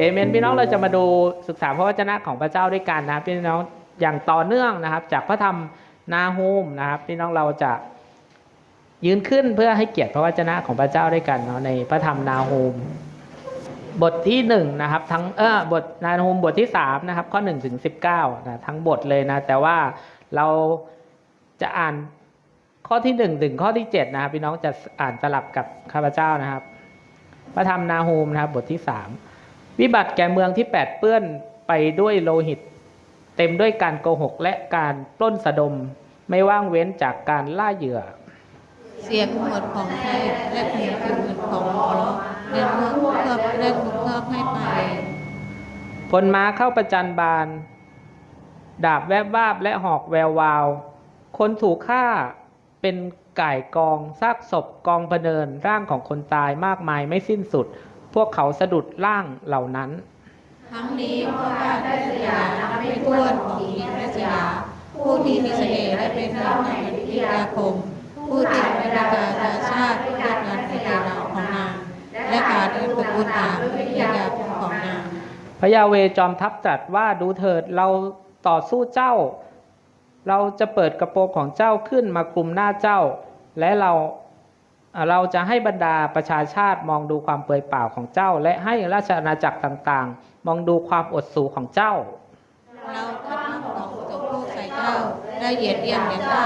เอเมนพี่น้องเราจะมาดูศึกษาพระวจนะของพระเจ้าด้วยกันนะครับพี่น้องอย่างต่อเนื่องนะครับ จากพระธรรมนาฮูมนะครับพี่น้องเราจะยืนขึ้นเพื่อให้เกียรติพระวจนะของพระเจ้าด้วยกันเนาะในพระธรรมนาฮูมบทที่หนึ่งนะครับทั้งเออบทนาฮูมบทที่สามนะครับข้อหนึ่งถึงสิบเก้านะทั้งบทเลยนะแต่ว่าเราจะอ่านข้อที่หนึ่งถึงข้อที่เจ็ดนะครับพี่น้องจะอ่านสลับกับข้าพเจ้านะครับ พระธรรมนาฮูมนะครับบทที่สาม วิบัติแก่เมืองที่แปดเปื้อนไปด้วยโลหิต เต็มด้วยการโกหกและการปล้นสะดมไม่ว่างเว้นจากการล่าเหยื่อ เสียงหมวดของไทยและเพลงคือหมวดของหมอเล่นเพื่อเพื่อเล่นเพื่อให้ไปพลม้าเข้าประจันบาน ดาบแวบวาบและหอกแวววาว คนถูกฆ่าเป็นไก่กองซากศพกองพะเนินร่างของคนตายมากมายไม่สิ้นสุด พวกเขาสะดุดร่างเหล่านั้น ทั้งนี้เพราะว่าได้สยามนับไม่ถ้วนของหญิงและสยา ผู้ที่มีเสน่ห์และเป็นนักในวิทยาคม ผู้ติดบรรดาชาชาติเกิดงานในเวลาของนาง และการเดินประกุนนางวิทยาคมของนางพระยาเวจอมทัพตรัสว่าดูเถิดเราต่อสู้เจ้า เราจะเปิดกระโปรงของเจ้าขึ้นมาคลุมหน้าเจ้า และเราอ่า เราจะให้บรรดาประชาชาติมองดูความเปลือยเปล่าของเจ้า และให้ราชอาณาจักรต่างๆ มองดูความอดสูของเจ้า เราจะทำของตัวผู้ใส่เจ้าและเหยียดเยียนแก่เจ้า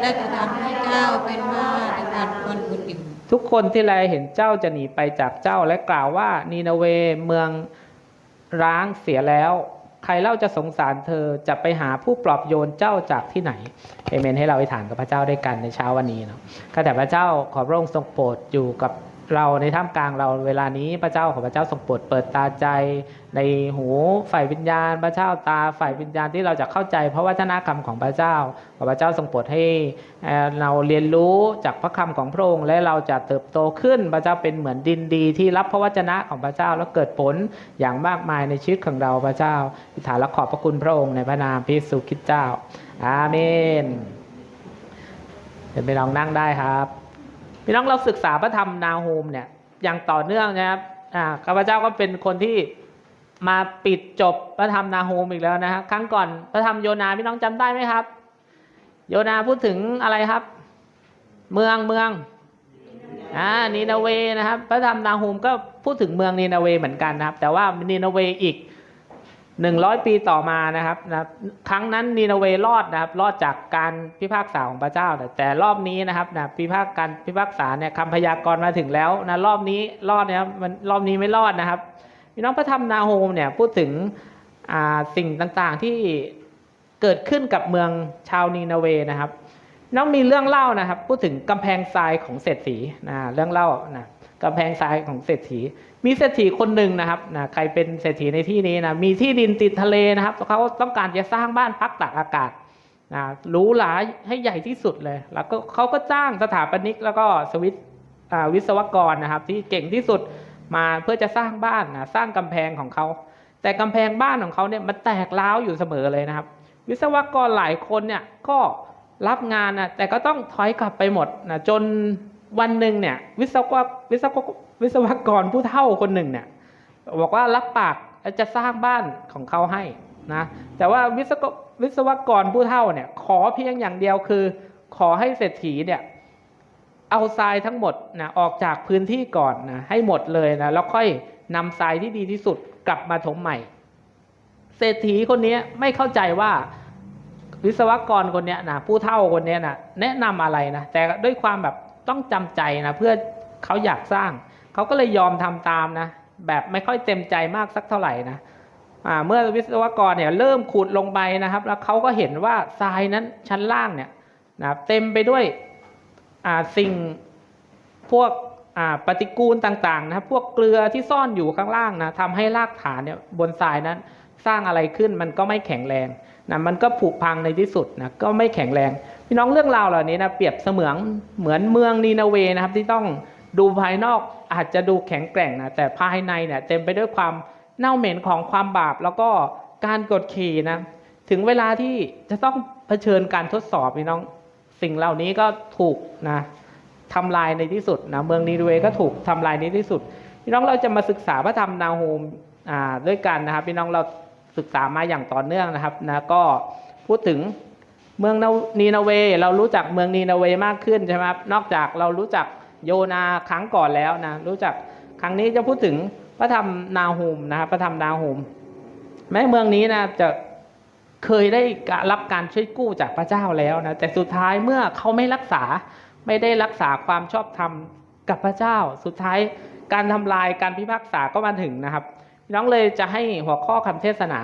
และจะทำให้เจ้าเป็นว่าในการคนอื่นอื่นทุกคนที่แลเห็นเจ้าจะหนีไปจากเจ้าและกล่าวว่านีนาเวเมืองร้างเสียแล้ว ใครเล่าจะสงสารเธอจะไปหาผู้ปลอบโยนเจ้าจากที่ไหนเอเมนให้เราอธิษฐานกับพระเจ้าด้วยกันในเช้าวันนี้เนาะข้าแต่พระเจ้าขอพระองค์ทรงโปรดอยู่กับ เราในท่ามกลางเราเวลานี้พระเจ้าของพระเจ้าทรงโปรดเปิดตาใจ ในหูฝ่ายวิญญาณ พระเจ้าตาฝ่ายวิญญาณที่เราจะเข้าใจพระวจนะคำของพระเจ้าขอพระเจ้าทรงโปรดให้เราเรียนรู้จากพระคำของพระองค์และเราจะเติบโตขึ้นพระเจ้าเป็นเหมือนดินดีที่รับพระวจนะของพระเจ้าแล้วเกิดผลอย่างมากมายในชีวิตของเราพระเจ้าอิฐานและขอบพระคุณพระองค์ในพระนามพระเยซูคริสต์เจ้าอาเมนเป็นไปลองนั่งได้ครับ พี่น้องเราศึกษาพระธรรมนาโฮมเนี่ยอย่างต่อเนื่องนะครับอ่าข้าพเจ้าก็เป็นคนที่มาปิดจบพระธรรมนาโฮมอีกแล้วนะฮะครั้งก่อนพระธรรมโยนาพี่น้องจำได้ไหมครับ โยนาพูดถึงอะไรครับ เมืองเมืองอ่านีนาเวนะครับ พระธรรมนาฮูมก็พูดถึงเมืองนีนาเวเหมือนกันนะครับ แต่ว่านีนาเวอีก หนึ่งร้อยปีต่อมานะครับนะครั้งนั้นนีนาเวรอดนะครับ รอดจากการพิพากษาของพระเจ้าแต่แต่รอบนี้นะครับนะพิพากการพิพากษาเนี่ยคำพยากรณ์มาถึงแล้วนะรอบนี้รอดนะครับมันรอบนี้ไม่รอดนะครับพี่น้องพระธรรมนาโฮมเนี่ยพูดถึงอ่าสิ่งต่างๆที่เกิดขึ้นกับเมืองชาวนีนาเวนะครับน้องมีเรื่องเล่านะครับ พูดถึงกำแพงทรายของเศรษฐีนะเรื่องเล่านะกำแพงทรายของเศรษฐี มีเศรษฐีคนหนึ่งนะครับนะใครเป็นเศรษฐีในที่นี้นะมีที่ดินติดทะเลนะครับเขาต้องการจะสร้างบ้านพักตากอากาศนะหรูหราให้ใหญ่ที่สุดเลย แล้วก็เขาก็จ้างสถาปนิกแล้วก็สวิตวิศวกรนะครับ ที่เก่งที่สุดมาเพื่อจะสร้างบ้านนะสร้างกำแพงของเขาแต่กำแพงบ้านของเขาเนี่ยมันแตกร้าวอยู่เสมอเลยนะครับ วิศวกรหลายคนเนี่ยก็รับงานนะแต่ก็ต้องถอยกลับไปหมดนะจน วันหนึ่งเนี่ยวิศวกวิศวกวิศวกรผู้เฒ่าคนหนึ่งเนี่ยบอกว่ารับปากจะสร้างบ้านของเขาให้นะแต่ว่าวิศววิศวกรผู้เฒ่าเนี่ยขอเพียงอย่างเดียวคือ ขอให้เศรษฐีเนี่ยเอาทรายทั้งหมดนะออกจากพื้นที่ก่อนนะให้หมดเลยนะแล้วค่อยนำทรายที่ดีที่สุดกลับมาถมใหม่ เศรษฐีคนนี้ไม่เข้าใจว่าวิศวกรคนเนี้ยนะผู้เฒ่าคนเนี้ยนะแนะนำอะไรนะแต่ด้วยความแบบ ต้องจำใจนะเพื่อเขาอยากสร้าง เขาก็เลยยอมทำตามนะ แบบไม่ค่อยเต็มใจมากสักเท่าไหร่นะอ่าเมื่อวิศวกรเนี่ยเริ่มขุดลงไปนะครับ แล้วเขาก็เห็นว่าทรายนั้นชั้นล่างเนี่ยนะเต็มไปด้วยอ่าสิ่งพวกอ่าปฏิกูลต่างๆนะพวกเกลือที่ซ่อนอยู่ข้างล่างนะทำให้รากฐานเนี่ยบนทรายนั้นสร้างอะไรขึ้นมันก็ไม่แข็งแรงนะมันก็ผุพังในที่สุดนะก็ไม่แข็งแรง พี่น้องเรื่องราวเหล่านี้นะเปรียบเสมือนเหมือนเมืองนีนาเวนะครับ ที่ต้องดูภายนอกอาจจะดูแข็งแกร่งนะแต่ภายในเนี่ยเต็มไปด้วยความเน่าเหม็นของความบาป แล้วก็การกดขี่นะถึงเวลาที่จะต้องเผชิญการทดสอบพี่น้องสิ่งเหล่านี้ก็ถูกนะทำลายในที่สุดนะเมืองนีนาเวก็ถูกทำลายในที่สุดพี่น้องเราจะมาศึกษาพระธรรมนาโฮมด้วยกันนะครับ พี่น้องเราศึกษามาอย่างต่อเนื่องนะครับนะก็พูดถึง เมืองนีนาเวเรารู้จักเมืองนีนาเวมากขึ้นใช่ไหมครับนอกจากเรารู้จักโยนาครั้งก่อนแล้วนะรู้จักครั้งนี้จะพูดถึงพระธรรมนาฮูมนะครับพระธรรมนาฮูมแม้เมืองนี้นะจะเคยได้รับการช่วยกู้จากพระเจ้าแล้วนะแต่สุดท้ายเมื่อเขาไม่รักษาไม่ได้รักษาความชอบธรรมกับพระเจ้า สุดท้ายการทำลายการพิพากษาก็มาถึงนะครับน้องเลยจะให้หัวข้อคำเทศนา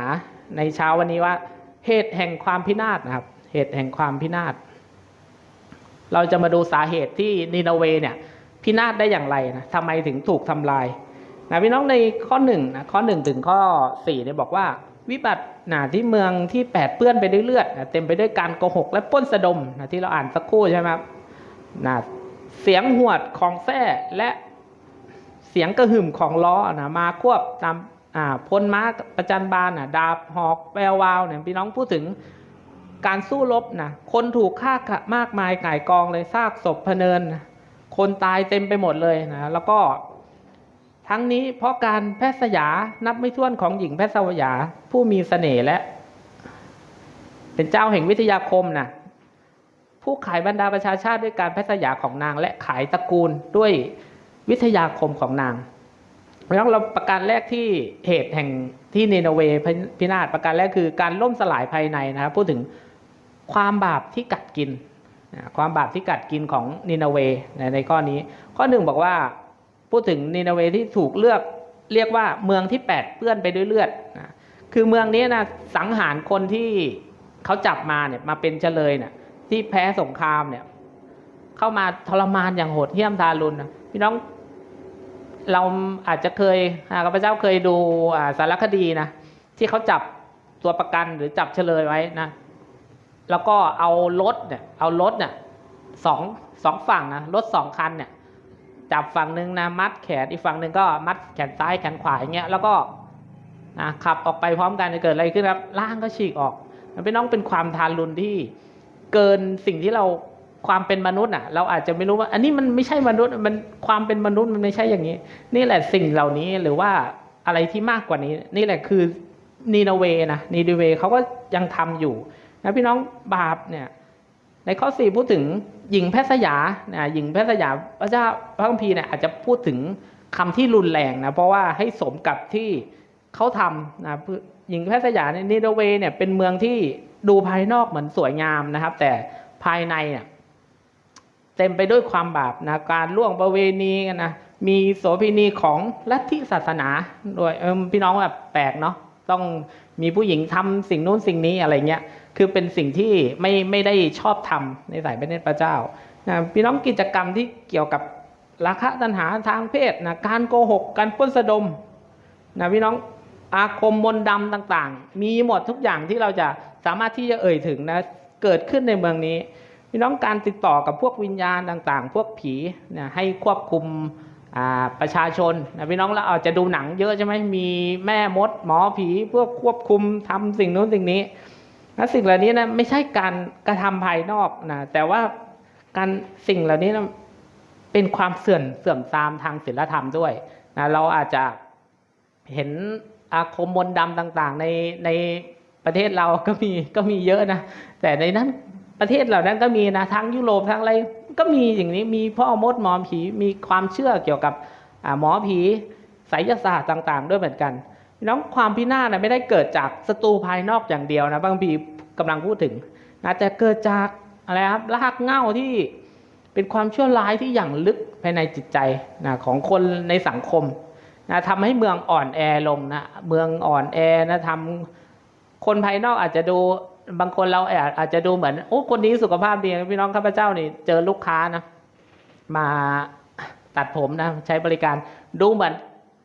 ในเช้าวันนี้ว่าเหตุแห่งความพินาศนะครับ เหตุแห่งความพินาศ เราจะมาดูสาเหตุที่นีนาเวเนี่ย พินาศได้อย่างไรนะทำไมถึงถูกทำลายนะพี่น้องในข้อหนึ่งนะข้อหนึ่งถึงข้อสี่เนี่ยบอกว่า วิบัตินะที่เมืองที่แปดเปื้อนไปด้วยเลือดนะเต็มไปด้วยการโกหก และป้นสะดมนะที่เราอ่านสักครู่ใช่ไหมครับนะเสียงหวดของแส้และเสียงกระหึ่มของล้อนะมาควบตามอ่าพลม้าประจันบานนะดาบหอกแวววาวเนี่ยพี่น้องพูดถึง การสู้รบนะคนถูกฆ่ามากมายก่ายกองเลยซากศพพเนิน คนตายเต็มไปหมดเลยนะแล้วก็ ทั้งนี้เพราะการแพทย์สยานับไม่ถ้วนของหญิงแพทย์สยาผู้มีเสน่ห์และ เป็นเจ้าแห่งวิทยาคมนะผู้ขายบรรดาประชาชาติด้วยการแพทย์สยาของนาง และขายตระกูลด้วยวิทยาคมของนางเพราะงั้นเราประการแรกที่เหตุแห่งที่เนเวพินาศประการแรกคือการล่มสลายภายในนะครับพูดถึง ความบาปที่กัดกินความบาปที่กัดกินของนินาเวในในข้อนี้ ข้อหนึ่งบอกว่าพูดถึงนินาเวที่ถูกเลือกเรียกว่าเมืองที่แปดเปื้อนไปด้วยเลือดนะคือเมืองนี้นะสังหารคนที่เขาจับมาเนี่ยมาเป็นเฉลยเนี่ยที่แพ้สงครามเนี่ย เข้ามาทรมานอย่างโหดเหี้ยมทารุณนะพี่น้องเราอาจจะเคยอ่าข้าพเจ้าเคยดูสารคดีนะที่เขาจับตัวประกันหรือจับเฉลยไว้นะ แล้วก็เอารถเนี่ยเอารถเนี่ยสองสองฝั่งนะรถสองคันเนี่ยจับฝั่งหนึ่งนะมัดแขนอีกฝั่งหนึ่งก็มัดแขนซ้ายแขนขวาอย่างเงี้ยแล้วก็นะขับออกไปพร้อมกันจะเกิดอะไรขึ้นครับร่างก็ฉีกออก มันเป็นน้องเป็นความทารุณที่เกินสิ่งที่เราความเป็นมนุษย์อะ เราอาจจะไม่รู้ว่า อันนี้มันไม่ใช่มนุษย์มันความเป็นมนุษย์มันไม่ใช่อย่างนี้ นี่แหละสิ่งเหล่านี้หรือว่าอะไรที่มากกว่านี้ นี่แหละคือนีนาเวนะนีนาเวเขาก็ยังทำอยู่ นะพี่น้องบาปเนี่ยในข้อสี่พูดถึงหญิงแพทย์สยานะหญิงแพทย์สยาพระเจ้าพระคัมภีร์เนี่ยอาจจะพูดถึงคำที่รุนแรงนะเพราะว่าให้สมกับที่เขาทำนะหญิงแพทย์สยาในนิโดเวเนี่ยเป็นเมืองที่ดูภายนอกเหมือนสวยงามนะครับ แต่ภายในเนี่ยเต็มไปด้วยความบาปนะการล่วงประเวณีกันนะมีโสเภณีของลัทธิศาสนาด้วยพี่น้องแบบแปลกเนาะต้องมีผู้หญิงทำสิ่งนู้นสิ่งนี้อะไรเงี้ย คือเป็นสิ่งที่ไม่ไม่ได้ชอบทำในสายพระเนตรพระเจ้านะพี่น้องกิจกรรมที่เกี่ยวกับราคะตัณหาทางเพศนะการโกหกการป้นสะดมนะพี่น้องอาคมมนดำต่างๆ มีหมดทุกอย่างที่เราจะสามารถที่จะเอ่ยถึงนะเกิดขึ้นในเมืองนี้พี่น้องการติดต่อกับพวกวิญญาณต่างๆ พวกผีนะให้ควบคุมประชาชนนะพี่น้องเราอาจจะดูหนังเยอะใช่ไหมมีแม่มด หมอผีเพวกควบคุมทำสิ่งนู้นสิ่งนี้ และสิ่งเหล่านี้นะไม่ใช่การกระทำภายนอกนะแต่ว่าการสิ่งเหล่านี้นะเป็นความเสื่อมเสื่อมทรามทางศีลธรรมด้วยนะเราอาจจะเห็นอาคมมนต์ดำต่างๆ ในในประเทศเราก็มีก็มีเยอะนะแต่ในนั้นประเทศเหล่านั้นก็มีนะทั้งยุโรปทั้งอะไรก็มีอย่างนี้มีพ่อมดหมอผีมีความเชื่อเกี่ยวกับหมอผีไสยศาสตร์ต่าง ๆ ด้วยเหมือนกัน พี่น้องความพินาศนะไม่ได้เกิดจากศัตรูภายนอกอย่างเดียวนะบางทีกำลังพูดถึงนะแต่เกิดจากอะไรครับรากเง้าที่เป็นความชั่วร้ายที่อย่างลึกภายในจิตใจนะของคนในสังคมนะทำให้เมืองอ่อนแอลงนะเมืองอ่อนแอนะทำคนภายนอกอาจจะดูบางคนเราอาจจะดูเหมือนโอ้คนนี้สุขภาพดีพี่น้องข้าพเจ้านี่เจอลูกค้านะมาตัดผมนะใช้บริการดูเหมือน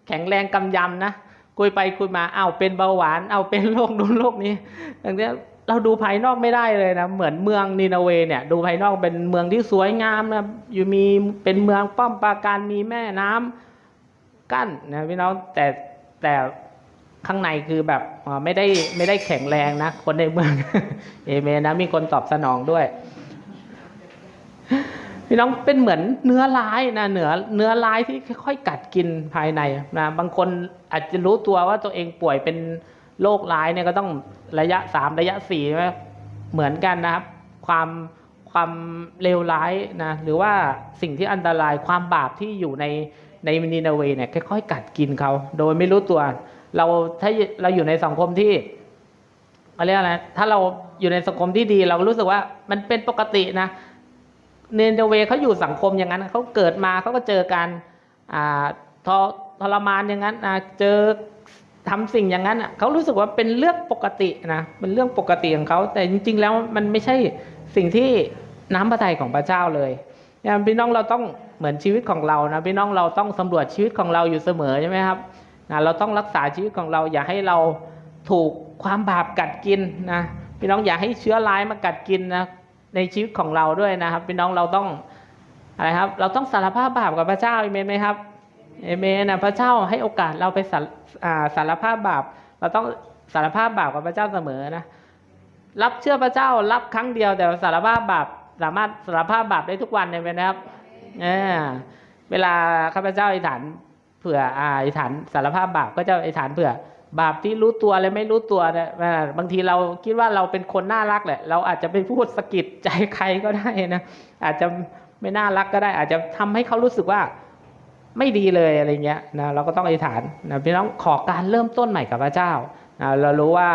แข็งแรงกำยำนะ คุยไปคุยมาเอาเป็นเบาหวาน เอาเป็นโรคนู้นโรคนี้อย่างเนี้ยเราดูภายนอกไม่ได้เลยนะเหมือนเมืองนีนาเวเนี่ย ดูภายนอกเป็นเมืองที่สวยงามนะอยู่มีเป็นเมืองป้อมปราการมีแม่น้ำกั้นนะพี่น้องแต่แต่ข้างในคือแบบไม่ได้ไม่ได้แข็งแรงนะ คนในเมืองเอเมนนะมีคนตอบสนองด้วย พี่น้องเป็นเหมือนเนื้อร้ายนะเนื้อเนื้อร้ายที่ค่อยๆกัดกินภายในนะบางคนอาจจะรู้ตัวว่าตัวเองป่วยเป็นโรคร้ายเนี่ยก็ต้องระยะสามระยะสี่เหมือนกันนะครับ ความความเลวร้ายนะหรือว่าสิ่งที่อันตรายความบาปที่อยู่ในในนินาเวเนี่ยค่อยๆกัดกินเขา โดยไม่รู้ตัว เราถ้าเราอยู่ในสังคมที่เขาเรียกอะไรถ้าเราอยู่ในสังคมที่ดีเรารู้สึกว่ามันเป็นปกตินะ เนเดเวเขาอยู่สังคมอย่างนั้นเขาเกิดมาเขาก็เจอการทรทรมานอย่างนั้นเจอทำสิ่งอย่างนั้นเขารู้สึกว่าเป็นเรื่องปกตินะเป็นเรื่องปกติของเขาแต่จริง ๆ แล้วมันไม่ใช่สิ่งที่น้ำพระทัยของพระเจ้าเลยพี่น้องเราต้องเหมือนชีวิตของเรานะพี่น้องเราต้องสำรวจชีวิตของเราอยู่เสมอใช่ไหมครับนะเราต้องรักษาชีวิตของเราอย่าให้เราถูกความบาปกัดกินนะพี่น้องอย่าให้เชื้อร้ายมากัดกินนะ ในชีวิตของเราด้วยนะครับพี่น้องเราต้องอะไรครับ เราต้องสารภาพบาปกับพระเจ้าเอเมนไหมครับเอเมนนะพระเจ้าให้โอกาสเราไปสารอ่าสารภาพบาปเราต้องสารภาพบาปกับพระเจ้าเสมอนะรับเชื่อพระเจ้ารับครั้งเดียวแต่สารภาพบาปสามารถสารภาพบาปได้ทุกวันเอเมนนะครับเออเวลาข้าพเจ้าอธิษฐานเผื่ออาอธิษฐานสารภาพบาปก็จะอธิษฐานเผื่อ บาปที่รู้ตัวและไม่รู้ตัวเนี่ยบางทีเราคิดว่าเราเป็นคนน่ารักแหละ เราอาจจะไปพูดสะกิดใจใครก็ได้นะอาจจะไม่น่ารักก็ได้ อาจจะทำให้เขารู้สึกว่าไม่ดีเลยอะไรเงี้ยนะเราก็ต้องอธิษฐานนะพี่น้องขอการเริ่มต้นใหม่กับพระเจ้านะเรารู้ว่า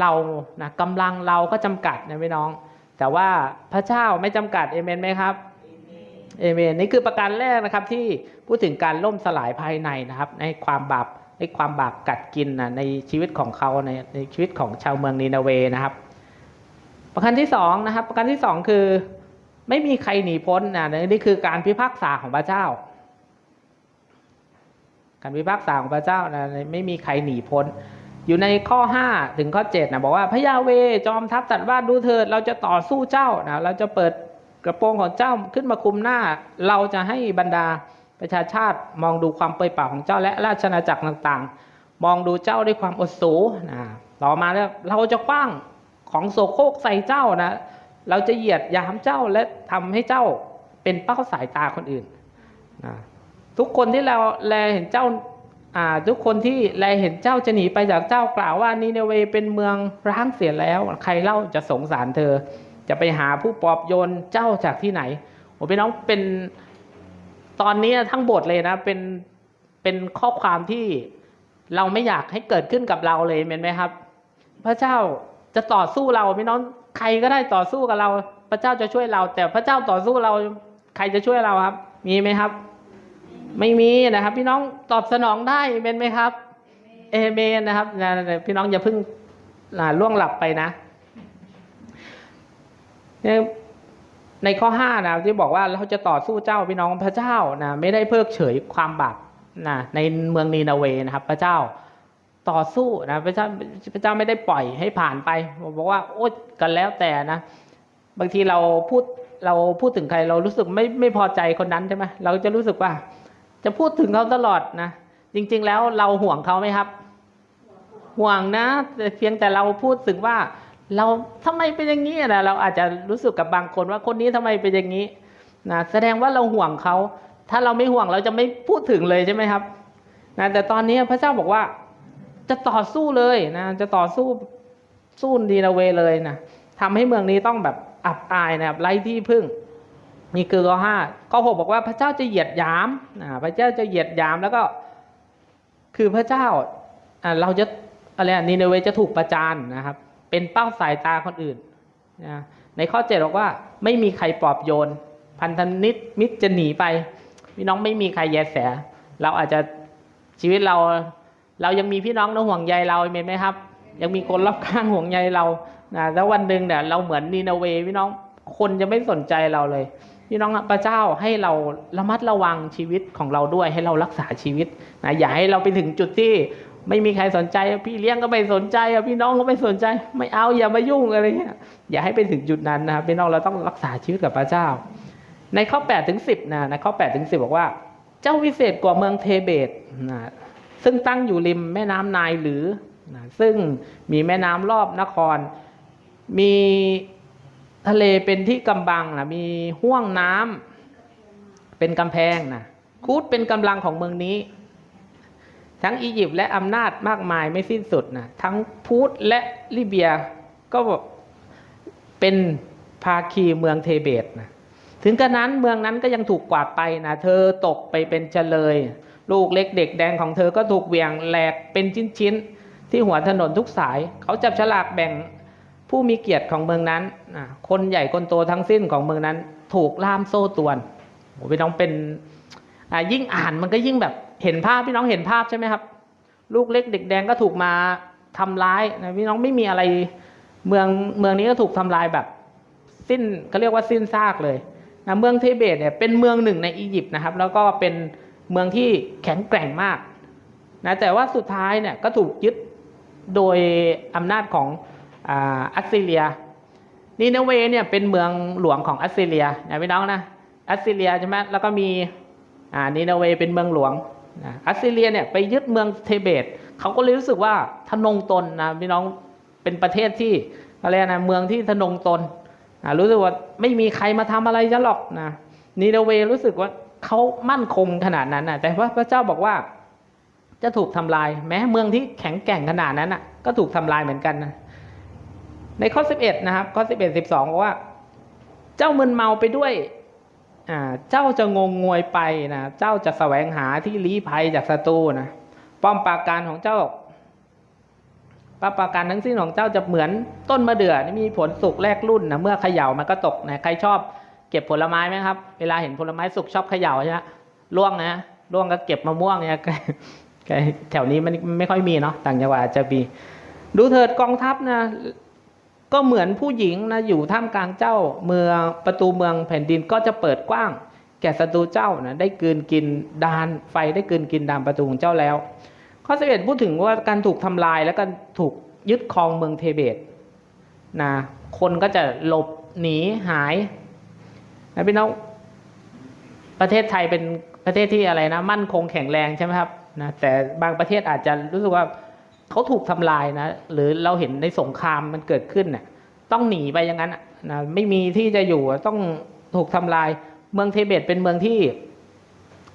เรานะกำลังเราก็จำกัดนะพี่น้อง แต่ว่าพระเจ้าไม่จำกัดเอเมนไหมครับเอเมนนี่คือประการแรกนะครับที่พูดถึงการล่มสลายภายในนะครับ ในความบาป ในความบาปกัดกินนะในชีวิตของเขาในในชีวิตของชาวเมืองนีนาเวนะครับ ประการที่สองนะครับ ประการที่สองคือไม่มีใครหนีพ้นนะนี่คือการพิพากษาของพระเจ้า การพิพากษาของพระเจ้านะไม่มีใครหนีพ้น อยู่ในข้อ 5 ถึงข้อ7นะบอกว่าพระยาเวจอมทัพสัตรัดว่าดูเถิดเราจะต่อสู้เจ้านะเราจะเปิดกระโปรงของเจ้าขึ้นมาคุมหน้า เราจะให้บรรดา ประชาชาติมองดูความเปยเปล่าของเจ้าและราชอาณาจักรต่างๆ มองดูเจ้าด้วยความอดสูนะต่อมาแล้วเราจะคว้างของโสโครกใส่เจ้านะเราจะเหยียดยามเจ้าและทำให้เจ้าเป็นเป้าสายตาคนอื่นนะทุกคนที่เราแลเห็นเจ้าทุกคนที่แลเห็นเจ้าจะหนีไปจากเจ้ากล่าวว่านีเนเวเป็นเมืองร้างเสียแล้ว ใครเล่าจะสงสารเธอ จะไปหาผู้ปอบโยนเจ้าจากที่ไหนโอ้พี่น้องเป็น ตอนนี้ทั้งบทเลยนะเป็นเป็นข้อความที่เราไม่อยากให้เกิดขึ้นกับเราเลยเห็นไหมครับ พระเจ้าจะต่อสู้เราพี่น้องใครก็ได้ต่อสู้กับเรา พระเจ้าจะช่วยเรา แต่พระเจ้าต่อสู้เราใครจะช่วยเราครับ มีไหมครับ ไม่มีนะครับ พี่น้องตอบสนองได้เป็นไหมครับ เอเมนนะครับพี่น้องอย่าเพิ่งล่วงหลับไปนะ ในข้อห้านะที่บอกว่าเราจะต่อสู้เจ้าพี่น้องพระเจ้านะไม่ได้เพิกเฉยความบาปนะในเมืองนีนาเวนะครับ พระเจ้าต่อสู้นะพระเจ้าพระเจ้าไม่ได้ปล่อยให้ผ่านไปบอกว่าโอ๊ยกันแล้วแต่นะบางทีเราพูดเราพูดถึงใครเรารู้สึกไม่ไม่พอใจคนนั้นใช่ไหมเราจะรู้สึกว่า จะพูดถึงเขาตลอดนะจริง ๆ แล้วเราห่วงเขาไหมครับ ห่วงนะเพียงแต่เราพูดถึงว่า เราทำไมเป็นอย่างนี้นะเราอาจจะรู้สึกกับบางคนว่าคนนี้ทำไมเป็นอย่างนี้นะแสดงว่าเราห่วงเขา ถ้าเราไม่ห่วงเราจะไม่พูดถึงเลยใช่ไหมครับนะแต่ตอนนี้พระเจ้าบอกว่า จะต่อสู้เลยนะจะต่อสู้สู้ดีนาเวเลยนะทำให้เมืองนี้ต้องแบบอับอายนะครับไร้ที่พึ่งนี่คือข้อห้าข้อหกบอกว่าพระเจ้าจะเหยียดยามนะพระเจ้าจะเหยียดยามแล้วก็คือพระเจ้าอ่าเราจะอะไรนีเนเวจะถูกประจานนะครับ เป็นเป้าสายตาคนอื่นนะในข้อเจ็ดบอกว่าไม่มีใครปลอบโยน พันธนิตมิตรจะหนีไปพี่น้องไม่มีใครแยแส เราอาจจะชีวิตเรา เรายังมีพี่น้องนะห่วงใยเราเห็นไหมครับ ยังมีคนรอบข้างห่วงใยเรานะแล้ววันหนึ่งเนี่ยเราเหมือนนีนาเวพี่น้องคนจะไม่สนใจเราเลย พี่น้องพระเจ้าให้เราระมัดระวังชีวิตของเราด้วยให้เรารักษาชีวิตนะอย่าให้เราไปถึงจุดที่ ไม่มีใครสนใจพี่เลี้ยงก็ไม่สนใจพี่น้องก็ไม่สนใจ ไม่เอาอย่ามายุ่งอะไรเงี้ยอย่าให้ไปถึงจุดนั้นนะครับพี่น้องเราต้องรักษาชีวิตกับพระเจ้า ในข้อ8ถึง10นะในข้อ8ถึง10 บอกว่า เจ้าวิเศษกว่าเมืองเทเบตนะซึ่งตั้งอยู่ริมแม่น้ำนายหรือนะซึ่งมีแม่น้ำรอบนคร มีทะเลเป็นที่กำบังนะมีห่วงน้ำเป็นกำแพงนะคูดเป็นกำลังของเมืองนี้ ทั้งอียิปต์และอำนาจมากมายไม่สิ้นสุดนะทั้งพูดและลิเบียก็เป็นภาคีเมืองเทเบตนะถึงกระนั้นเมืองนั้นก็ยังถูกกวาดไปนะเธอตกไปเป็นเฉลยลูกเล็กเด็กแดงของเธอก็ถูกเหวี่ยงแหลกเป็นชิ้นๆ ที่หัวถนนทุกสาย เขาจับฉลากแบ่งผู้มีเกียรติของเมืองนั้นนะคนใหญ่คนโตทั้งสิ้นของเมืองนั้น ถูกล่ามโซ่ตวนโอ้พี่น้องเป็นยิ่งอ่านมันก็ยิ่งแบบ เห็นภาพพี่น้องเห็นภาพใช่ไหมครับ ลูกเล็กเด็กแดงก็ถูกมาทำร้ายนะพี่น้องไม่มีอะไรเมืองเมืองนี้ก็ถูกทำลายแบบ สิ้นเขาเรียกว่าสิ้นซากเลยนะเมืองเทเบตเนี่ยเป็นเมืองหนึ่งในอียิปต์นะครับ แล้วก็เป็นเมืองที่แข็งแกร่งมากนะแต่ว่าสุดท้ายเนี่ยก็ถูกยึดโดยอำนาจของอาอัสซีเรียนีนาเวเนี่ยเป็นเมืองหลวงของอัสซีเรียนะพี่น้องนะอัสซีเรียใช่ไหมแล้วก็มีอ่านีนาเวเป็นเมืองหลวง นะอัสซีเรียเนี่ยไปยึดเมืองเทเบตเขาก็เลยรู้สึกว่าทะนงตนนะพี่น้องเป็นประเทศที่อะไรนะเมืองที่ทะนงตนอ่ารู้สึกว่าไม่มีใครมาทำอะไรฉันหรอกนะนีนาเวรู้สึกว่าเขามั่นคงขนาดนั้นนะแต่ว่าพระเจ้าบอกว่าจะถูกทำลาย แม้เมืองที่แข็งแกร่งขนาดนั้นนะก็ถูกทำลายเหมือนกันนะในข้อ 11 นะครับ ข้อ 11 12บอกว่า เจ้ามึนเมาไปด้วย เจ้าจะงงงวยไปนะเจ้าจะแสวงหาที่ลี้ภัยจากศัตรูนะป้อมปราการของเจ้าป้าประการทั้งสิ้นของเจ้าจะเหมือนต้นมะเดื่อนี่มีผลสุกแรกรุ่นนะเมื่อเขย่ามันก็ตกนะใครชอบเก็บผลไม้ไหมครับ เวลาเห็นผลไม้สุกชอบเขย่าใช่ไหมล่วงนะล่วงก็เก็บมะม่วงเนี่ยแถวนี้มันไม่ค่อยมีเนาะต่างจังหวัดอาจจะมีดูเถิดกองทัพนะ ก็เหมือนผู้หญิงนะอยู่ท่ามกลางเจ้าเมืองประตูเมืองแผ่นดินก็จะเปิดกว้าง แก่ศัตรูเจ้านะได้กืนกินดานไฟได้กืนกินดานประตูของเจ้าแล้ว ข้อสิบเอ็ดพูดถึงว่าการถูกทำลายแล้วก็ถูกยึดครองเมืองเทเบตนะคนก็จะหลบหนีหายนะพี่น้องประเทศไทยเป็นประเทศที่อะไรนะ มั่นคงแข็งแรงใช่ไหมครับนะแต่บางประเทศอาจจะรู้สึกว่า เขาถูกทำลายนะ หรือเราเห็นในสงครามมันเกิดขึ้นเนี่ยต้องหนีไปอย่างนั้นนะไม่มีที่จะอยู่ต้องถูกทำลาย เมืองเทเบตเป็นเมืองที่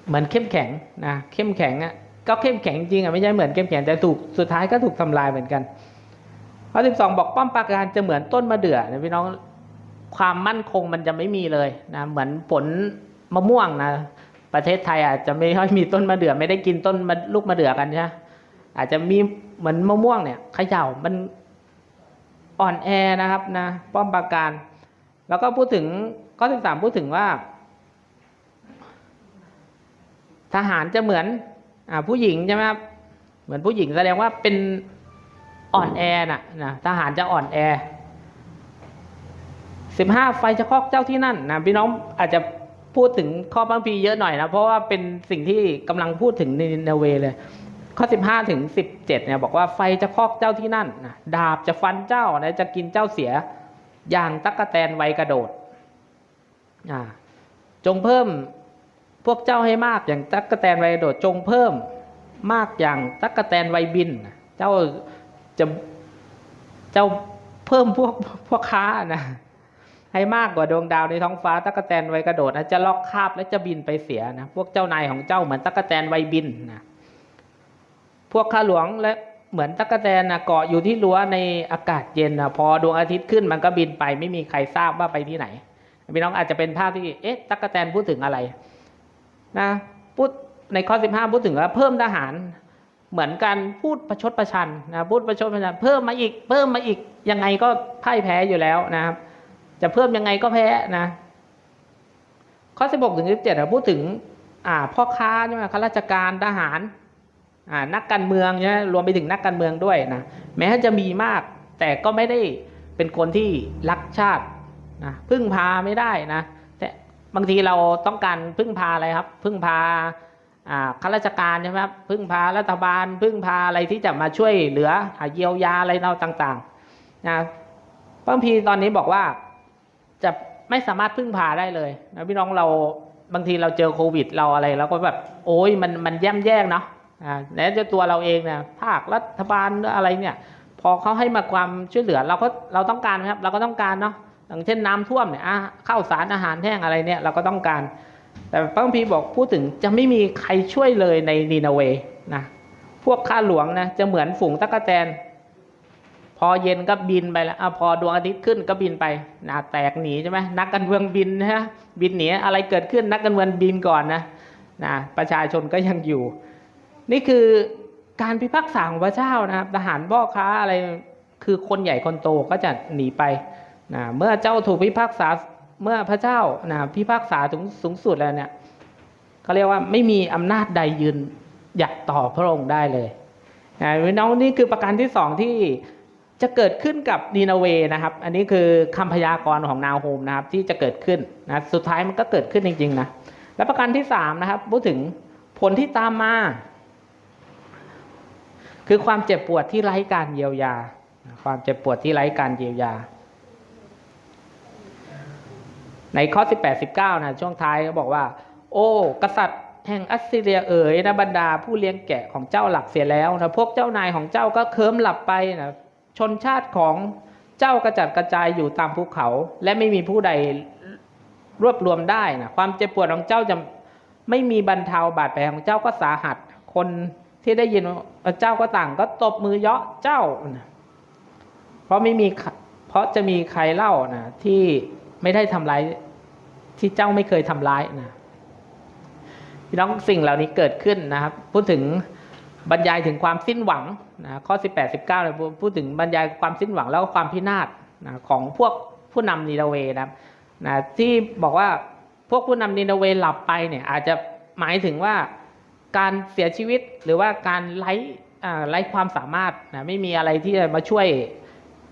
เหมือนเข้มแข็งนะเข้มแข็งอะก็เข้มแข็งจริงอะไม่ใช่เหมือนเข้มแข็งแต่ถูกสุดท้ายก็ถูกทำลายเหมือนกันข้อสิบสองบอกป้อมปราการจะเหมือนต้นมะเดื่อนะพี่น้องความมั่นคงมันจะไม่มีเลยนะเหมือนผลมะม่วงนะประเทศไทยอาจจะไม่ค่อยมีต้นมะเดื่อไม่ได้กินต้นมะลูกมะเดื่อกันใช่ไหม อาจจะมีเหมือนมะม่วงเนี่ยเขย่ามันอ่อนแอนะครับนะป้อมปราการ แล้วก็พูดถึงข้อสิบสามพูดถึงว่า ทหารจะเหมือนอ่าผู้หญิงใช่ไหมครับเหมือนผู้หญิงแสดงว่าเป็นอ่อนแอนะนะทหารจะอ่อนแอสิบห้าไฟจะคอกเจ้าที่นั่นนะพี่น้องอาจจะพูดถึงข้อบังพีเยอะหน่อยนะ เพราะว่าเป็นสิ่งที่กำลังพูดถึงในนเวเลย ข้อสิบห้าถึงสิบเจ็ดเนี่ยบอกว่าไฟจะคอกเจ้าที่นั่นดาบจะฟันเจ้านะจะกินเจ้าเสียอย่างตักกะแตนไวกระโดดจงเพิ่มพวกเจ้าให้มากอย่างตั๊กแตนไวกระโดด จงเพิ่มมากอย่างตั๊กแตนไวบิน เจ้าจะเจ้าเพิ่มพวกพวกค้านะให้มากกว่าดวงดาวในท้องฟ้าตั๊กแตนไวกระโดดนะจะลอกคาบและจะบินไปเสียนะพวกเจ้านายของเจ้าเหมือนตั๊กแตนไวบินนะ พวกข้าหลวงและเหมือนตั๊กแตนนะเกาะอยู่ที่รั้วในอากาศเย็นนะพอดวงอาทิตย์ขึ้นมันก็บินไปไม่มีใครทราบว่าไปที่ไหนพี่น้องอาจจะเป็นภาพที่เอ๊ะตั๊กแตนพูดถึงอะไรนะพูดในข้อสิบห้าพูดถึงว่าเพิ่มทหารเหมือนการพูดประชดประชันนะพูดประชดประชัน เพิ่มมาอีกเพิ่มมาอีกยังไงก็พ่ายแพ้อยู่แล้วนะครับ จะเพิ่มยังไงก็แพ้นะ ข้อสิบหกถึงสิบเจ็ดพูดถึง อ่าพ่อค้าใช่ไหมข้าราชการทหาร นักการเมืองใช่ไหมรวมไปถึงนักการเมืองด้วยนะแม้จะมีมากแต่ก็ไม่ได้เป็นคนที่รักชาตินะพึ่งพาไม่ได้นะแต่บางทีเราต้องการพึ่งพาอะไรครับ พึ่งพาข้าราชการใช่ไหมครับพึ่งพารัฐบาล พึ่งพาอะไรที่จะมาช่วยเหลือเยียวยาอะไรเราต่างๆนะบางทีตอนนี้บอกว่าจะไม่สามารถพึ่งพาได้เลยนะพี่น้องเราบางทีเราเจอโควิดเราอะไรเราก็แบบโอ้ยมันมันแย่มแย่เนาะ แล้วจะตัวเราเองเนี่ยภาครัฐบาลหรืออะไรเนี่ยพอเขาให้มาความช่วยเหลือเราก็เราต้องการครับเราก็ต้องการเนาะอย่างเช่นน้ำท่วมเนี่ยอะข้าวสารอาหารแห้งอะไรเนี่ยเราก็ต้องการ แต่พระคัมภีร์บอกพูดถึงจะไม่มีใครช่วยเลยในนีนาเวนะพวกข้าหลวงนะจะเหมือนฝูงตะกแตน พอเย็นก็บินไปแล้วอะพอดวงอาทิตย์ขึ้นก็บินไปนะแตกหนีใช่ไหมนักการเมืองบินนะฮะบินหนีอะไรเกิดขึ้นนักการเมืองบินก่อนนะนะประชาชนก็ยังอยู่ นี่คือการพิพากษาของพระเจ้านะครับทหารพ่อค้าอะไรคือคนใหญ่คนโตก็จะหนีไปนะเมื่อเจ้าถูกพิพากษาเมื่อพระเจ้านะพิพากษาถึงสูงสุดแล้วเนี่ยเขาเรียกว่าไม่มีอำนาจใดยืนหยัดต่อพระองค์ได้เลยนะน้องนี่คือประการที่สองที่จะเกิดขึ้นกับนีนาเวนะครับ อันนี้คือคำพยากรณ์ของนาโฮมนะครับ ที่จะเกิดขึ้นนะสุดท้ายมันก็เกิดขึ้นจริงๆนะและประการที่สามนะครับพูดถึงผลที่ตามมา คือความเจ็บปวดที่ไร้การเยียวยา ความเจ็บปวดที่ไร้การเยียวยา ในข้อ 18 19 นะช่วงท้ายเขาบอกว่า โอ้ กษัตริย์แห่งอัสซีเรียเอ๋ยนะบรรดาผู้เลี้ยงแกะของเจ้าหลับเสียแล้วนะพวกเจ้านายของเจ้าก็เคลิ้มหลับไปนะชนชาติของเจ้ากระจัดกระจายอยู่ตามภูเขา และไม่มีผู้ใดรวบรวมได้นะความเจ็บปวดของเจ้าจะไม่มีบรรเทาบาดแผลของเจ้าก็สาหัส คน ที่ได้ยินเจ้าก็ต่างก็ตบมือเยาะเจ้า เพราะไม่มีเพราะจะมีใครเล่านะที่ไม่ได้ทำร้ายที่เจ้าไม่เคยทำร้ายนะพี่น้องสิ่งเหล่านี้เกิดขึ้นนะครับ พูดถึงบรรยายถึงความสิ้นหวังนะข้อ 18 19เนี่ยพูดถึงบรรยายความสิ้นหวังแล้วก็ความพินาศนะของพวกผู้นำนีนาเวนะครับนะที่บอกว่าพวกผู้นำนีนาเวหลับไปเนี่ยอาจจะหมายถึงว่า การเสียชีวิตหรือว่าการไร้ไร้ความสามารถนะไม่มีอะไรที่จะมาช่วย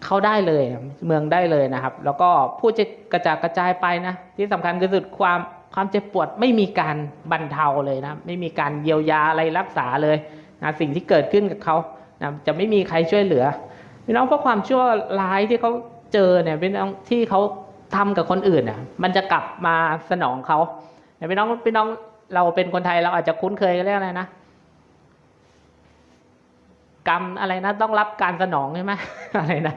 เขาได้เลยเมืองได้เลยนะครับ แล้วก็ผู้จะกระจายกระจายไปนะที่สำคัญคือสุดความความเจ็บปวดไม่มีการบรรเทาเลยนะไม่มีการเยียวยาอะไรรักษาเลยนะสิ่งที่เกิดขึ้นกับเขานะจะไม่มีใครช่วยเหลือพี่น้องเพราะความชั่วร้ายที่เขาเจอเนี่ยพี่น้องที่เขาทำกับคนอื่นอะมันจะกลับมาสนองเขาเนี่ยพี่น้องพี่น้อง เราเป็นคนไทยเราอาจจะคุ้นเคยกันเรียกอะไรนะกรรมอะไรนะ ต้องรับการสนองใช่ไหมอะไรนะ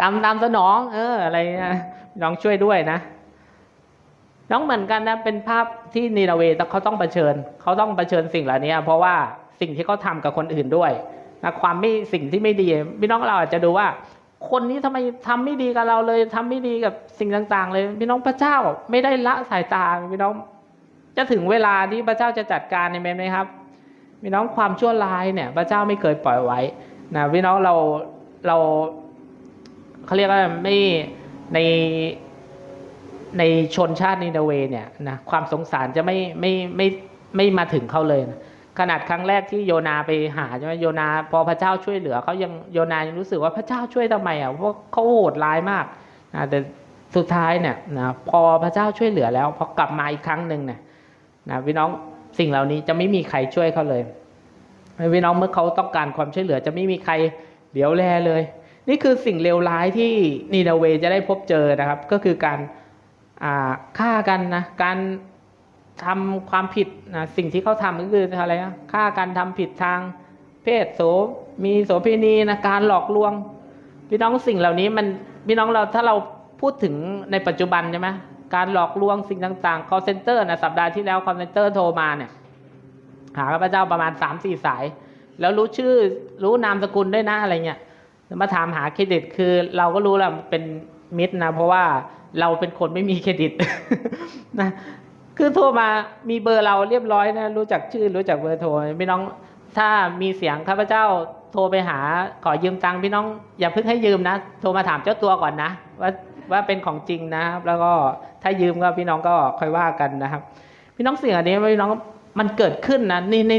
กรรมตามสนอง เออ อะไรนะน้องช่วยด้วยนะน้องเหมือนกันนะเป็นภาพที่นีนาเวต่เขาต้องเผชิญเขาต้องเผชิญสิ่งเหล่านี้เพราะว่าสิ่งที่เขาทำกับคนอื่นด้วยนะความไม่สิ่งที่ไม่ดีพี่น้องเราอาจจะดูว่า คนนี้ทำไมทำไม่ดีกับเราเลยทำไม่ดีกับสิ่งต่าง ๆ เลยพี่น้องพระเจ้าไม่ได้ละสายตาพี่น้อง จะถึงเวลาที่พระเจ้าจะจัดการในเมนไหมครับพี่น้องความชั่วร้ายเนี่ย พระเจ้าไม่เคยปล่อยไว้นะพี่น้องเราเราเขาเรียกว่าไม่ในในชนชาตินินาเวเนี่ยนะความสงสารจะไม่ไม่ไม่ไม่มาถึงเขาเลยนะ ขนาดครั้งแรกที่โยนาไปหาใช่ไหมโยนา พอพระเจ้าช่วยเหลือเขายังโยนายังรู้สึกว่าพระเจ้าช่วยทำไมอะเพราะเขาโหดร้ายมากนะแต่สุดท้ายเนี่ยนะพอพระเจ้าช่วยเหลือแล้วพอกลับมาอีกครั้งหนึ่งเนี่ยนะพี่น้องสิ่งเหล่านี้จะไม่มีใครช่วยเขาเลยพี่น้องเมื่อเขาต้องการความช่วยเหลือจะไม่มีใครเดี๋ยวแลเลย นี่คือสิ่งเลวร้ายที่นีนาเวจะได้พบเจอนะครับ ก็คือการฆ่ากันนะการ ทำความผิดนะสิ่งที่เขาทำก็คืออะไรนะฆ่ากันทำผิดทางเพศโสมีโสเภณีนะการหลอกลวง พี่น้องสิ่งเหล่านี้มันพี่น้องเราถ้าเราพูดถึงในปัจจุบันใช่ไหมการหลอกลวงสิ่งต่างๆ call center นะสัปดาห์ที่แล้ว call center โทรมาเนี่ย หาข้าพเจ้าประมาณสามสี่สาย แล้วรู้ชื่อรู้นามสกุลด้วยนะอะไรเงี้ยมาถามหาเครดิตคือเราก็รู้แหล้วเป็นมิตรนะเพราะว่าเราเป็นคนไม่มีเครดิตนะ คือโทรมามีเบอร์เราเรียบร้อยนะ รู้จักชื่อรู้จักเบอร์โทรพี่น้อง ถ้ามีเสียงข้าพเจ้าโทรไปหาขอยืมตังค์พี่น้องอย่าเพิ่งให้ยืมนะ โทรมาถามเจ้าตัวก่อนนะ ว่าว่าเป็นของจริงนะครับ แล้วก็ถ้ายืมก็พี่น้องก็ค่อยว่ากันนะครับ พี่น้องเสิ่งอันนี้พี่น้องมันเกิดขึ้นนะในใน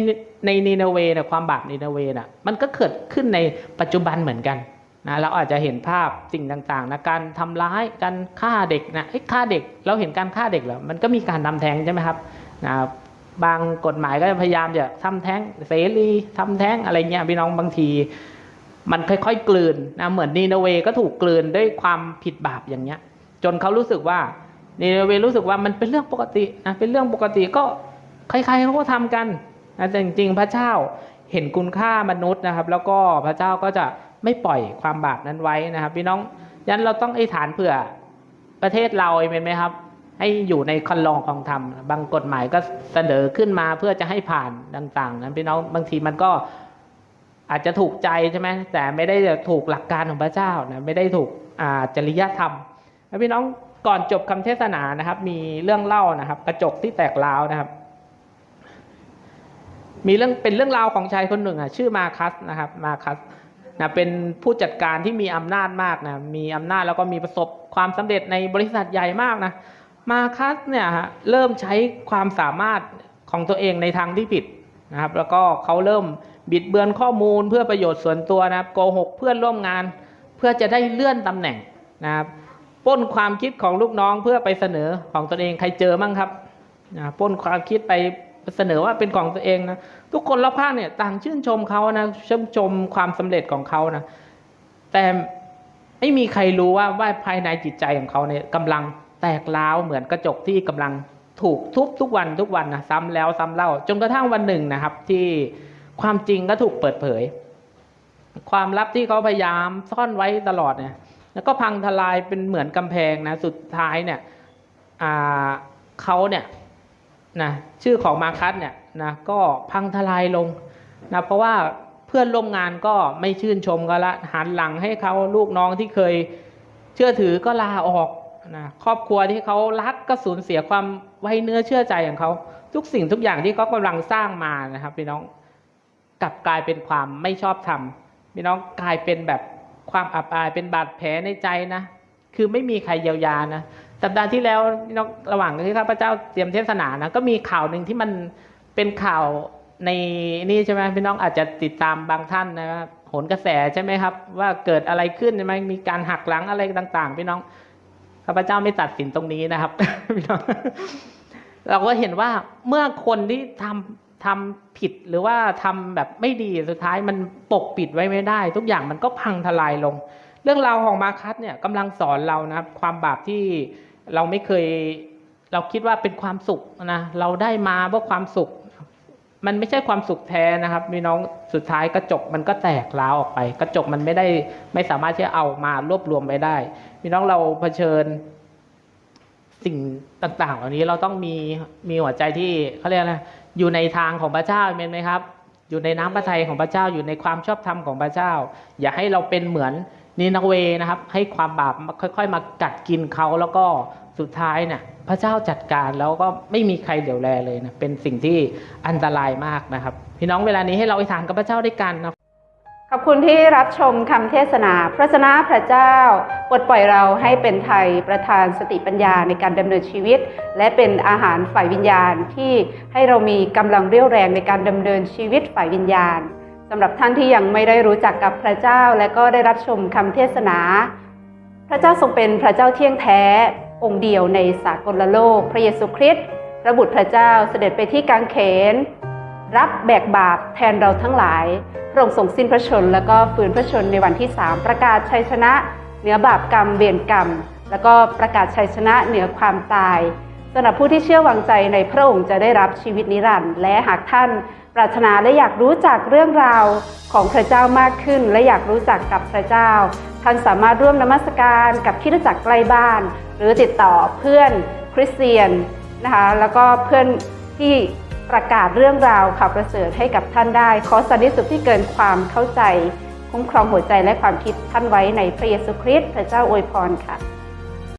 ในนีนาเวนะความบาปนีนาเวนะมันก็เกิดขึ้นในปัจจุบันเหมือนกัน นะเราอาจจะเห็นภาพสิ่งต่างๆนะการทำร้ายการฆ่าเด็กนะเอ้ยฆ่าเด็กเราเห็นการฆ่าเด็กแล้วมันก็มีการทำแท้งใช่ไหมครับนะบางกฎหมายก็พยายามจะทำแท้งเสรีทำแท้งอะไรเงี้ยพี่น้องบางที มันค่อยๆกลืนนะเหมือนนีนาเวก็ถูกกลืนด้วยความผิดบาปอย่างเงี้ย จนเขารู้สึกว่านีนาเวรู้สึกว่ามันเป็นเรื่องปกตินะเป็นเรื่องปกติก็ใครๆเขาก็ทำกันนะแต่จริงๆพระเจ้าเห็นคุณค่ามนุษย์นะครับ แล้วก็พระเจ้าก็จะ ไม่ปล่อยความบาปนั้นไว้นะครับพี่น้องยันเราต้องไอ้ฐานเผื่อประเทศเราเองเป็นไหมครับ ให้อยู่ในคันลองของธรรม บางกฎหมายก็เสนอขึ้นมาเพื่อจะให้ผ่านต่าง ๆ นั้นพี่น้องบางทีมันก็อาจจะถูกใจใช่ไหมแต่ไม่ได้ถูกหลักการของพระเจ้านะไม่ได้ถูกจริยธรรมแล้วพี่น้องก่อนจบคำเทศนานะครับ มีเรื่องเล่านะครับ กระจกที่แตกร้าวนะครับ มีเรื่องเป็นเรื่องราวของชายคนหนึ่งอะชื่อมาคัสนะครับ มาคัส นะเป็นผู้จัดการที่มีอำนาจมากนะมีอำนาจแล้วก็มีประสบความสำเร็จในบริษัทใหญ่มากนะมาคัสเนี่ยฮะเริ่มใช้ความสามารถของตัวเองในทางที่ผิดนะครับแล้วก็เขาเริ่มบิดเบือนข้อมูลเพื่อประโยชน์ส่วนตัวนะครับโกหกเพื่อนร่วมงาน เพื่อจะได้เลื่อนตำแหน่งนะครับปล้นความคิดของลูกน้องเพื่อไปเสนอของตัวเองใครเจอมั่งครับนะปล้นความคิดไปเสนอว่าเป็นของตัวเองนะ ทุกคนรอบข้างเนี่ยต่างชื่นชมเขานะชื่นชมความสำเร็จของเขานะแต่ไม่มีใครรู้ว่าว่าภายในจิตใจของเขาเนี่ยกำลังแตกร้าวเหมือนกระจกที่กำลังถูกทุบทุกวันทุกวันนะซ้ำแล้วซ้ำเล่าจนกระทั่งวันหนึ่งนะครับ ที่ความจริงก็ถูกเปิดเผย ความลับที่เขาพยายามซ่อนไว้ตลอดเนี่ย แล้วก็พังทลายเป็นเหมือนกำแพงนะสุดท้ายเนี่ยเขาเนี่ย นะชื่อของมาคัสเนี่ยนะก็พังทลายลงนะเพราะว่าเพื่อนร่วมงานก็ไม่ชื่นชมก็ละหันหลังให้เขาลูกน้องที่เคยเชื่อถือก็ลาออกนะครอบครัวที่เขารักก็สูญเสียความไว้เนื้อเชื่อใจของเขาทุกสิ่งทุกอย่างที่เขากำลังสร้างมานะครับพี่น้องกลับกลายเป็นความไม่ชอบธรรมพี่น้องกลายเป็นแบบความอับอายเป็นบาดแผลในใจนะ คือไม่มีใครเยียวยานะ สัปดาห์ที่แล้วน้องระหว่างที่ข้าพเจ้าเตรียมเทศนานะก็มีข่าวหนึ่งที่มันเป็นข่าวในนี่ใช่ไหมพี่น้องอาจจะติดตามบางท่านนะครับโหนกระแสใช่ไหมครับ ว่าเกิดอะไรขึ้นใช่ไหมมีการหักหลังอะไรต่าง ๆ พี่น้องข้าพเจ้าไม่ตัดสินตรงนี้นะครับพี่น้องเราก็เห็นว่าเมื่อคนที่ทำทำผิดหรือว่าทำแบบไม่ดีสุดท้ายมันปกปิดไว้ไม่ได้ ทุกอย่างมันก็พังทลายลง เรื่องราวของมาคัสเนี่ยกำลังสอนเรานะครับ ความบาปที่ เราไม่เคยเราคิดว่าเป็นความสุขนะเราได้มาเพราะความสุข มันไม่ใช่ความสุขแท้นะครับพี่น้องสุดท้ายกระจกมันก็แตกร้าวออกไป กระจกมันไม่ได้ไม่สามารถที่จะเอามารวบรวมไว้ได้พี่น้องเราเผชิญสิ่งต่างๆ เหล่านี้เราต้องมีมีหัวใจที่เขาเรียกอะไรอยู่ในทางของพระเจ้าเป็นไหมครับ อยู่ในน้ำพระทัยของพระเจ้าอยู่ในความชอบธรรมของพระเจ้า อย่าให้เราเป็นเหมือน นีนาเวนะครับ ให้ความบาปค่อย ๆ มากัดกินเขาแล้วก็สุดท้ายเนี่ยพระเจ้าจัดการแล้วก็ไม่มีใครเดี๋ยวแลเลยนะเป็นสิ่งที่อันตรายมากนะครับ พี่น้องเวลานี้ให้เราอธิษฐานกับพระเจ้าด้วยกันนะขอบคุณที่รับชมคำเทศนาพระชนะพระเจ้าปลดปล่อยเราให้เป็นไทยประทานสติปัญญาในการดำเนินชีวิต และเป็นอาหารฝ่ายวิญญาณที่ให้เรามีกำลังเรี่ยวแรงในการดำเนินชีวิตฝ่ายวิญญาณ สำหรับท่านที่ยังไม่ได้รู้จักกับพระเจ้าและก็ได้รับชมคำเทศนา พระเจ้าทรงเป็นพระเจ้าเที่ยงแท้ องค์เดียวในสากลโลก พระเยซูคริสต์พระบุตรพระเจ้าเสด็จไปที่กางเขน รับแบกบาปแทนเราทั้งหลายพระองค์ทรงสิ้นพระชน แล้วก็ฟื้นพระชนในวันที่3ประกาศชัยชนะเหนือบาปกรรมเวรกรรม แล้วก็ประกาศชัยชนะเหนือความตายสำหรับผู้ที่เชื่อวางใจในพระองค์จะได้รับชีวิตนิรันดร์และหากท่าน ปรารถนาและอยากรู้จักเรื่องราวของพระเจ้ามากขึ้น และอยากรู้จักกับพระเจ้า ท่านสามารถร่วมนมัสการกับคิดจักรใกล้บ้าน หรือติดต่อเพื่อนคริสเตียนนะคะแล้วก็เพื่อนที่ประกาศเรื่องราวข่าวประเสริฐให้กับท่านได้ ขอสันติสุขที่เกินความเข้าใจ คุ้มครองหัวใจและความคิดท่านไว้ในพระเยซูคริสต์พระเจ้าอวยพรค่ะ